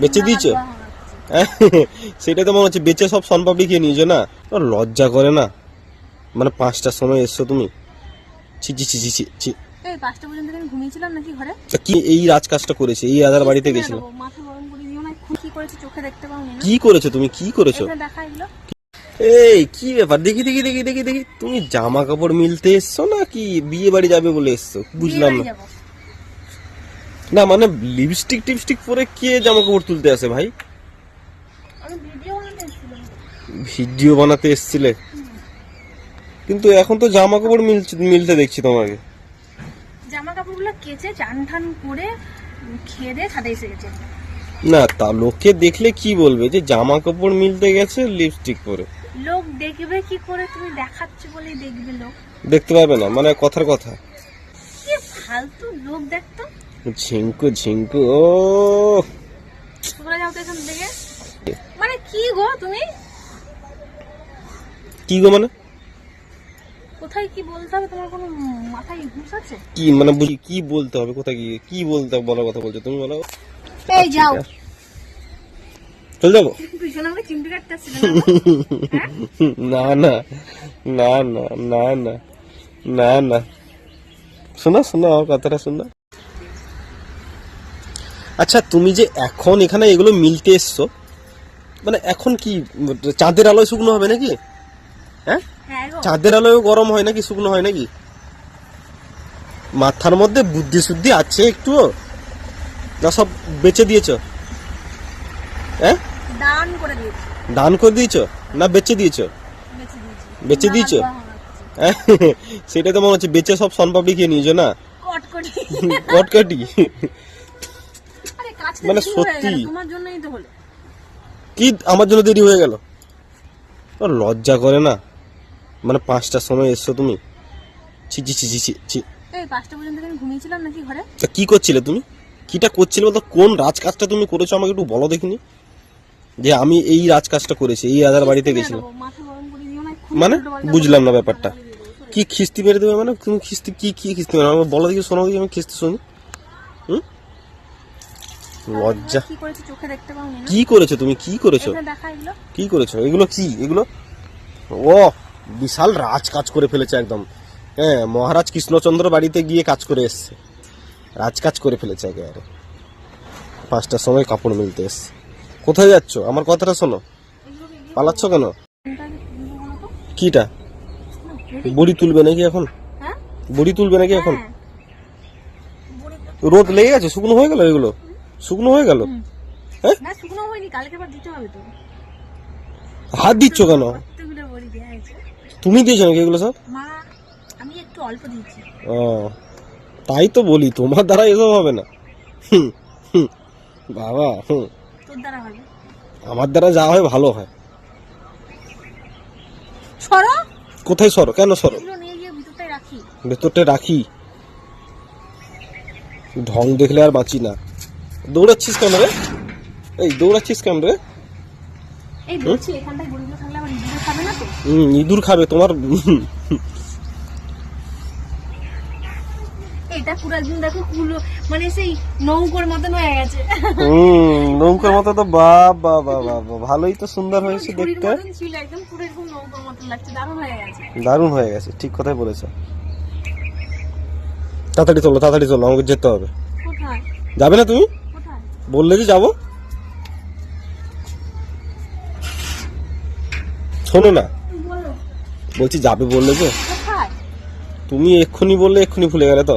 বেঁচে দিয়েছি। সেটা তো মনে হচ্ছে বেচে সব সনপাপড়ি খেয়ে নিয়েছো না? লজ্জা করে না? মানে পাঁচটার সময় এসছো তুমি? ছি ছি ছি ছি ছি ছি। পাঁচটা পর্যন্ত আমি ঘুমিয়েছিলাম নাকি ঘরে? তা কি এই রাজকাজটা করেছে? এই আদার বাড়িতে কিস্তি গেছিল? মাথা গরম করে দিও না কি করেছে চোখে দেখতে পাওনি না। কি করেছ তুমি? কি করেছ? দেখা এগুলো এই কি ব্যাপার? দেখি দেখি দেখি দেখি দেখি। তুমি জামা কাপড় মিলতে এসছো না কি বিয়ে বাড়ি যাবে বলে এসছো? বুঝলাম না। না মানে লিপস্টিক টিপস্টিক পরে কে জামা কাপড় তুলতে আসে ভাই? ভিডিও বানাতে এসছিলে। কিন্তু এখন তো জামা কাপড় মিলতে দেখছি তোমাকে। জামা কাপড়গুলো কেচে চান ঠান করে খেয়ে দিয়ে ছাদে এসে গেছে। না তা লোকে দেখলে কি বলবে যে জামা কাপড় মিলতে গেছে লিপস্টিক পরে? লোক দেখবে কি করে? তুমি দেখাচ্ছ বলেই দেখবে লোক। দেখতে পারবে না মানে কথার কথা। কি ফালতু লোক দেখতো? ঝিঙ্কু ঝিঙ্কু ও। তোমরা যাও তো এখান থেকে। মানে কি গো তুমি? কি গো মানে? কোথায় কি বলতে হবে? তোমার কোনো মাথায় ঘুষ আছে? কি মানে বুঝি কি বলতে হবে? কোথায় গিয়ে কি বলতে হবে? বলার কথা বলছো তুমি বলো। এই যাও। চল যাব? না? না না না না না না না। শোনো শোনো আমার কথাটা শোনো। আচ্ছা তুমি যে এখন এখানে এগুলো মিলতে এসছো মানে এখন কি চাঁদের আলোয় শুকনো হবে নাকি? হ্যাঁ? হ্যাঁ চাঁদের আলোয় গরম হয় নাকি শুকনো হয় নাকি? মাথার মধ্যে বুদ্ধি শুদ্ধি আছে একটু না সব বেচে দিয়েছ। হ্যাঁ? দান করে দিয়েছি। দান করে দিয়েছ? না বেচে দিয়েছ? বেঁচে দিয়েছি। হ্যাঁ? সেটা তো মনে হচ্ছে বেচে সব সনপাপড়ি খেয়ে নিয়েছো না? কটকটি। কটকাটি? মানে সত্যি। তোমার জন্যই তো হলো। কি আমার জন্য দেরি হয়ে গেল? লজ্জা করে না? মানে পাঁচটার সময় এসছো তুমি? ছি ছি ছি ছি ছি ছি। এই পাঁচটা পর্যন্ত আমি ঘুমিয়েছিলাম নাকি ঘরে? তা কি করছিলে তুমি? কিটা করছিলে বলতো? কোন রাজকাজটা তুমি করেছ আমাকে একটু বলো দেখিনি? যে আমি এই রাজকাজটা করেছি এই আদার বাড়িতে গেছিলাম। মানে? বুঝলাম না ব্যাপারটা। কি খিস্তি মেরে দেবে মানে? তুমি খিস্তি কি কি খিস্তি মেরে আমাকে বলো দেখি শোনো দেখি আমি খিস্তি শুনি। হুম? লজ্জা। কি করেছে? চোখে দেখতে পাওনি কি করেছ তুমি? কি করেছ? কি করেছ? এগুলো কি? এগুলো? ও বিশাল রাজ কাজ করে ফেলেছে একদম। হ্যাঁ মহারাজ কৃষ্ণচন্দ্র বাড়িতে গিয়ে কাজ করে এসছে। রাজ কাজ করে ফেলেছে একেবারে। পাঁচটার সময় কাপড় মিলতে এসছে। কোথায় যাচ্ছ? আমার কথাটা শোনো। পালাচ্ছ কেন? কিটা? বড়ি তুলবে নাকি এখন? হ্যাঁ? বড়ি তুলবে নাকি এখন? হ্যাঁ। রোদ লেগে গেছে? শুকনো হয়ে গেল এগুলো? শুকনো হয়ে গেল? হ্যাঁ? না শুকনো হয়নি কালকে আবার দিতে হবে তো। হাত দিচ্ছ কেন? তুমি দিয়েছ নাকি এগুলো সব? মা আমি একটু অল্প দিয়েছি। ও তাই তো বলি তোমার দ্বারা এসব হবে না। বাবা হুম। তোর দ্বারা হবে। আমার দ্বারা যা হয় ভালো হয়। সরো। কোথায় সরো? কেন সরো? ভেতরটা রাখি। ঢং দেখলে আর বাঁচি না। দৌড়াচ্ছিস কেন রে? এই দৌড়াচ্ছিস কেন রে? ইঁদুরে খাবে না তো? হুম, ইঁদুর খাবে তোমার এটা পুরো একদম দেখো কুলো মানে সেই নৌকোর মতন হয়ে গেছে। হুম নৌকার মতো তো ভালোই তো সুন্দর হয়েছে দেখতে। ছিল একদম পুরো এরকম নৌকোর মতন লাগছে দারুণ হয়ে গেছে। দারুণ হয়ে গেছে ঠিক কথাই বলেছ। তাড়াতাড়ি চলো তাড়াতাড়ি চলো আমাকে যেতে হবে। কোথায়? যাবে না তুমি? বললে যে যাব? শোনো না। বলছি যাবে বললে যে। তুমি এক্ষুনি বললে এক্ষুনি ভুলে গেলে তো।